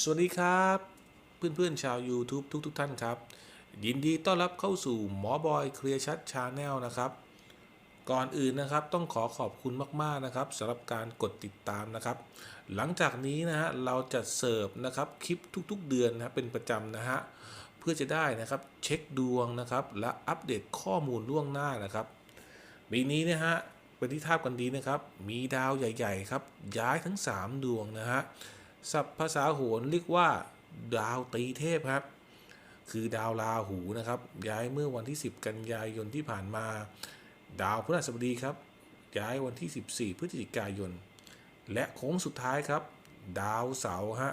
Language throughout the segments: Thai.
สวัสดีครับ เพื่อนๆชาว YouTube ทุกๆทท่านครับ ยินดีต้อนรับเข้าสู่หมอบอยเคลียร์ชัดชาแนลนะครับ ก่อนอื่นนะครับต้องขอขอบคุณมากๆนะครับสำหรับการกดติดตามนะครับ หลังจากนี้นะฮะเราจะเสิร์ฟนะครับคลิปทุกๆ เดือนนะเป็นประจำนะฮะเพื่อจะได้นะครับเช็คดวงนะครับและอัปเดตข้อมูลล่วงหน้านะครับปีนี้นะฮะเป็นที่ทราบกันดีนะครับ มีดาวใหญ่ ๆ ครับ ย้ายทั้ง 3 ดวงนะฮะ ศัพท์ภาษาโหรเรียกว่า ดาวตีเทพครับ คือดาวราหูนะครับ ย้ายเมื่อวันที่ 10 กันยายนที่ผ่านมา ดาวพฤหัสบดีครับ ย้ายวันที่ 14 พฤศจิกายน และโค้งสุดท้ายครับ ดาวเสาร์ฮะ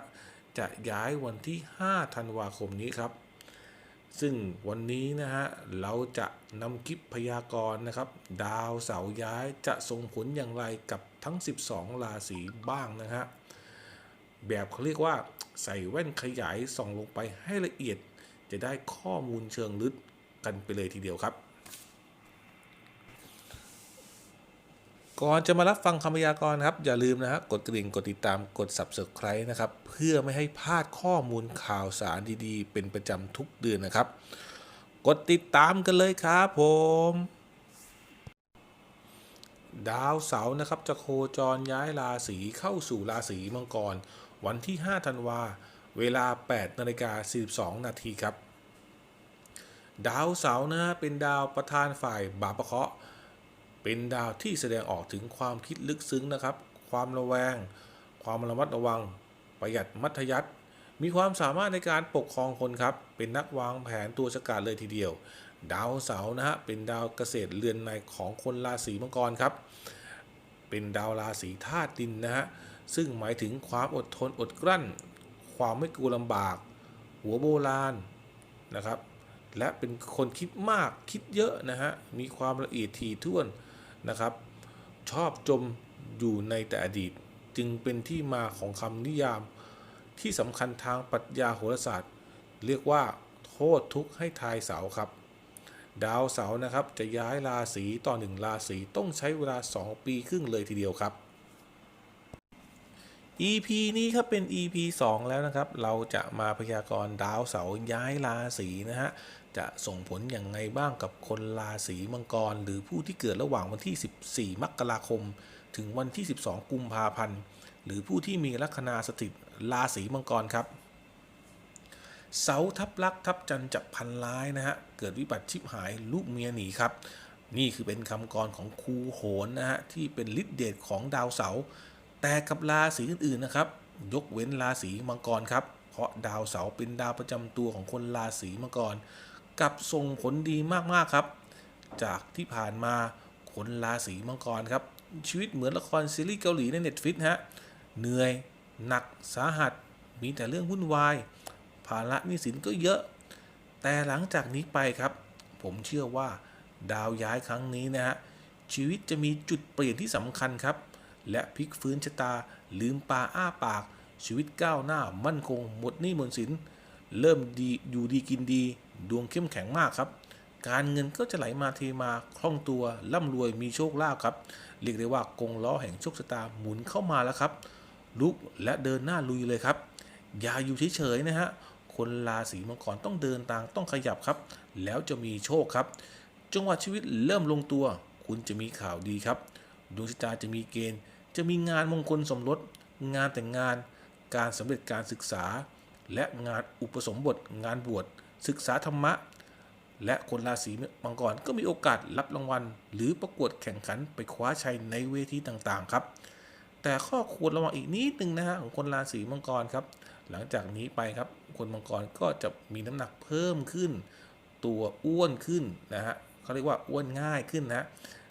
จะย้ายวันที่ 5 ธันวาคมนี้ครับ ซึ่งวันนี้นะฮะเราจะนำคลิปพยากรณ์นะครับ ดาวเสาร์ย้ายจะส่งผลอย่างไรกับทั้ง 12 ราศีบ้างนะฮะ แบบเขาเรียกว่าใส่แว่นขยายส่องลงไปให้ละเอียด จะได้ข้อมูลเชิงลึกกันไปเลยทีเดียวครับ ก่อนจะมารับฟังคำพยากรณ์ครับ อย่าลืมนะฮะกดกระดิ่งกดติดตามกด subscribe นะครับ เพื่อไม่ให้พลาดข้อมูลข่าวสารดีๆ เป็นประจำทุกเดือนนะครับ กดติดตามกันเลยครับผมดาวเสาร์นะครับจะโคจรย้ายราศีเข้าสู่ราศีมังกร วันที่ 5 ธันวา เวลา 8นาฬิกา42 นาทีครับ ดาวเสาร์นะฮะเป็นดาวประธานฝ่ายบาปะเคาะ เป็นดาวที่แสดงออกถึงความคิดลึกซึ้งนะครับ ความระแวง ความระมัดระวัง ประหยัดมัธยัติมีความสามารถในการปกครองคนครับ เป็นนักวางแผนตัวฉกาจเลยทีเดียว ดาวเสาร์นะฮะ เป็นดาวเกษตรเรือนในของคนราศีมังกรครับ เป็นดาวราศีธาตุดินนะฮะ ซึ่งหมายถึงความอดทนอดกลั้น ความไม่กลัวลำบาก หัวโบราณนะครับ และเป็นคนคิดมากคิดเยอะนะฮะ มีความละเอียดถี่ถ้วนนะครับ ชอบจมอยู่ในแต่อดีต จึงเป็นที่มาของคำนิยามที่สำคัญทางปรัชญาโหราศาสตร์ เรียกว่า โทษทุกข์ให้ทายเสาครับ ดาวเสาร์นะครับจะย้ายราศีต่อหนึ่งราศีต้องใช้เวลา 2 ปีครึ่งเลยทีเดียวครับ EP นี้ครับเป็น EP 2 แล้วนะครับ เราจะมาพยากรณ์ดาวเสาร์ย้ายราศีนะฮะ จะส่งผลอย่างไรบ้างกับคนราศีมังกร หรือผู้ที่เกิดระหว่างวันที่ 14 มกราคม ถึงวันที่ 12 กุมภาพันธ์ หรือผู้ที่มีลัคนาสถิตราศีมังกรครับ เสาทับลักทับจันจับพันร้ายนะฮะ เกิดวิบัติชิบหายลูกเมียหนีครับ นี่คือเป็นคำกรของครูโหนนะฮะที่เป็นฤทธิเดชของดาวเสาร์ แต่กับราศีอื่นๆนะครับ ยกเว้นราศีมังกรครับ เพราะดาวเสาร์เป็นดาวประจำตัวของคนราศีมังกรกับส่งผลดีมากๆครับ จากที่ผ่านมาคนราศีมังกรครับ ชีวิตเหมือนละครซีรีส์เกาหลีใน Netflix ฮะเหนื่อยหนักสาหัสมีแต่เรื่องวุ่นวายภาระหนี้สินก็เยอะ แต่หลังจากนี้ไปครับ ผมเชื่อว่าดาวย้ายครั้งนี้นะฮะชีวิตจะมีจุดเปลี่ยนที่สำคัญครับ และพลิกฟื้นชะตา ลืมปาอ้าปาก ชีวิตก้าวหน้ามั่นคง หมดหนี้หมดสิน เริ่มดีอยู่ดีกินดี ดวงเข้มแข็งมากครับ การเงินก็จะไหลมาเทมาคล่องตัวร่ำรวยมีโชคลาภครับ เรียกได้ว่ากงล้อแห่งโชคชะตาหมุนเข้ามาแล้วครับลุกและเดินหน้าลุยเลยครับ อย่าอยู่เฉยๆนะฮะคนราศีมังกรต้องเดินตามต้องขยับครับ แล้วจะมีโชคครับจังหวะชีวิตเริ่มลงตัว คุณจะมีข่าวดีครับ ดวงชะตาจะมีเกณฑ์ จะมีงานมงคลสมรส งานแต่งงาน การสำเร็จการศึกษา และงานอุปสมบท งานบวช ศึกษาธรรมะ และคนราศีมังกรก็มีโอกาสรับรางวัล หรือประกวดแข่งขันไปคว้าชัยในเวทีต่างๆครับ แต่ข้อควรระวังอีกนิดนึงนะฮะของคนราศีมังกรครับ หลังจากนี้ไปครับ คนมังกรก็จะมีน้ำหนักเพิ่มขึ้น ตัวอ้วนขึ้นนะฮะเขาเรียกว่าอ้วนง่ายขึ้นนะ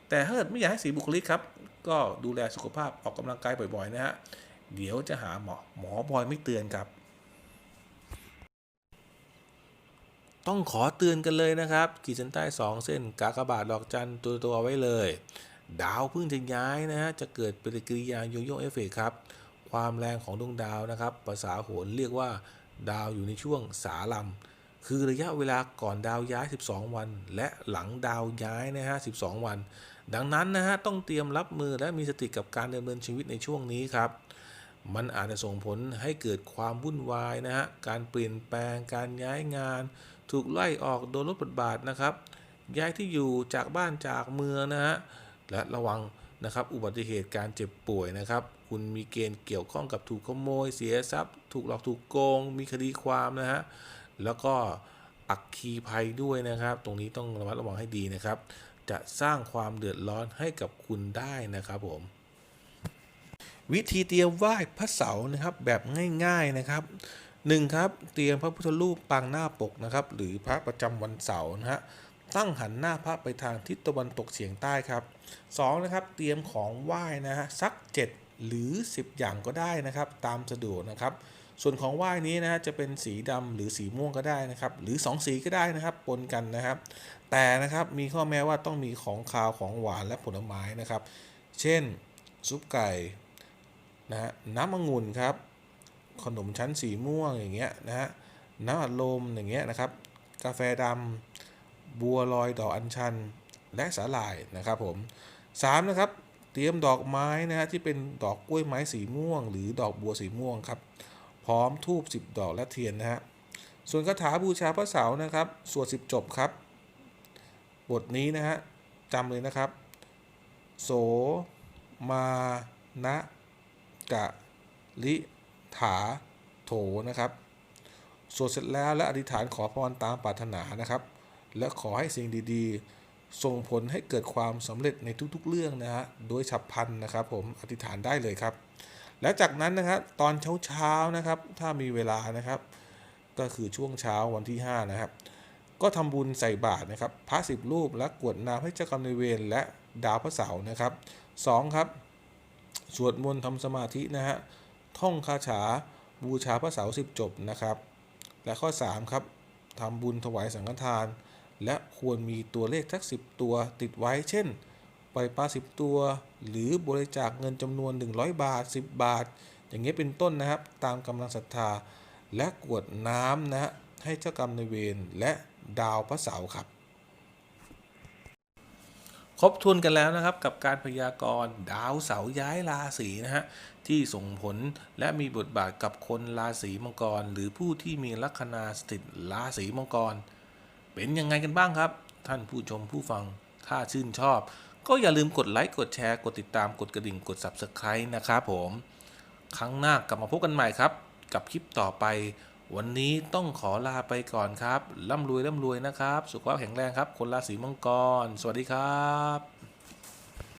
แต่ถ้าเกิดไม่อยากให้สีบุคลิกครับ ก็ดูแลสุขภาพออกกำลังกายบ่อยๆ นะฮะ เดี๋ยวจะหาหมอหมอบอยไม่เตือนครับ ต้องขอเตือนกันเลยนะครับ ขีดเส้นใต้ 2 เส้นกากบาทดอกจันตัวตัวไว้เลย ดาวเพิ่งจะย้ายนะฮะ จะเกิดปฏิกิริยาโยโย่เอฟเฟกครับ ความแรงของดวงดาวนะครับ ภาษาโหรเรียกว่าดาวอยู่ในช่วงสาลัมคือระยะเวลาก่อนดาวย้าย 12 วัน และหลังดาวย้ายนะฮะ 12 วัน ดังนั้นนะฮะต้องเตรียมรับมือและมีสติกับการดำเนินชีวิตในช่วงนี้ครับ มันอาจจะส่งผลให้เกิดความวุ่นวายนะฮะการเปลี่ยนแปลง การย้ายงาน ถูกไล่ออกโดนลดบทบาทนะครับ ย้ายที่อยู่จากบ้านจากเมืองนะฮะและระวังนะครับอุบัติเหตุการเจ็บป่วยนะครับ คุณมีเกณฑ์เกี่ยวข้องกับถูกขโมย เสียทรัพย์ ถูกหลอกถูกโกง มีคดีความนะฮะแล้วก็อักคีภัยด้วยนะครับ ตรงนี้ต้องระมัดระวังให้ดีนะครับ จะสร้างความเดือดร้อนให้กับคุณได้นะครับผม วิธีเตรียมไหว้พระเสาร์นะครับแบบง่าย ๆนะครับหนึ่งครับเตรียมพระพุทธรูปปางหน้าปกนะครับ หรือพระประจำวันเสาร์นะฮะตั้งหันหน้าพระไปทางทิศตะวันตกเฉียงใต้ครับสองนะครับ เตรียมของไหว้นะฮะสัก 7 หรือ 10 อย่างก็ได้นะครับ ตามสะดวกนะครับ ส่วนของไหว้นี้นะฮะจะเป็นสีดำหรือสีม่วงก็ได้นะครับ หรือ 2 สีก็ได้นะครับปนกันนะครับ แต่นะครับมีข้อแม้ว่าต้องมีของคาวของหวานและผลไม้นะครับ เช่นซุปไก่นะฮะน้ำองุ่นครับ ขนมชั้นสีม่วงอย่างเงี้ยนะฮะน้ำอัดลมอย่างเงี้ยนะครับ กาแฟดำบัวลอยดอกอัญชัน และสาหร่ายนะครับผมสามนะครับเตรียมดอกไม้นะฮะที่เป็นดอกกล้วยไม้สีม่วง หรือดอกบัวสีม่วงครับ ร้อมทูบ10 ดอกและเทียนนะฮะส่วนคาถาบูชาพระเสานะครับ สวด 10 จบครับ บทนี้นะฮะจำเลยนะครับ โสมานะกะลิถาโถนะครับสวดเสร็จแล้วและอธิษฐานขอพรตามปรารถนานะครับ และขอให้สิ่งดีๆ ส่งผลให้เกิดความสำเร็จในทุกๆเรื่องนะฮะโดยฉับพลันนะครับ ผมอธิษฐานได้เลยครับ แล้วจากนั้นนะครับตอนเช้าๆนะครับ ถ้ามีเวลานะครับ ก็คือช่วงเช้าวันที่ 5 นะครับ ก็ทำบุญใส่บาตรนะครับพระสิบรูปและกวดน้ำให้เจ้ากรรมนายเวรและดาวพระเสาร์นะครับสองครับสวดมนต์ทำสมาธินะฮะท่องคาถาบูชาพระเสาร์สิบจบนะครับ และข้อ 3 ครับทำบุญถวายสังฆทาน และควรมีตัวเลขทักสิบตัวติดไว้เช่น ปล่อยปลาสิบตัว หรือบริจาคเงินจำนวน 100 บาท 10 บาท อย่างเงี้ยเป็นต้นนะครับ ตามกำลังศรัทธา และกวดน้ำนะฮะให้เจ้ากรรมนายเวรและดาวพระเสาร์ครับ ครบทุนกันแล้วนะครับกับการพยากรณ์ดาวเสาร์ย้ายราศีนะฮะที่ส่งผลและมีบทบาทกับคนราศีมังกร หรือผู้ที่มีลัคนาสถิตราศีมังกร เป็นยังไงกันบ้างครับ ท่านผู้ชมผู้ฟังถ้าชื่นชอบ ก็อย่าลืมกดไลค์ กดแชร์ กดติดตาม กดกระดิ่ง กด Subscribe นะครับผม ครั้งหน้ากลับมาพบกันใหม่ครับ กับคลิปต่อไป วันนี้ต้องขอลาไปก่อนครับ ร่ำรวยร่ำรวยนะครับ สุขภาพแข็งแรงครับ คนราศีมังกร สวัสดีครับ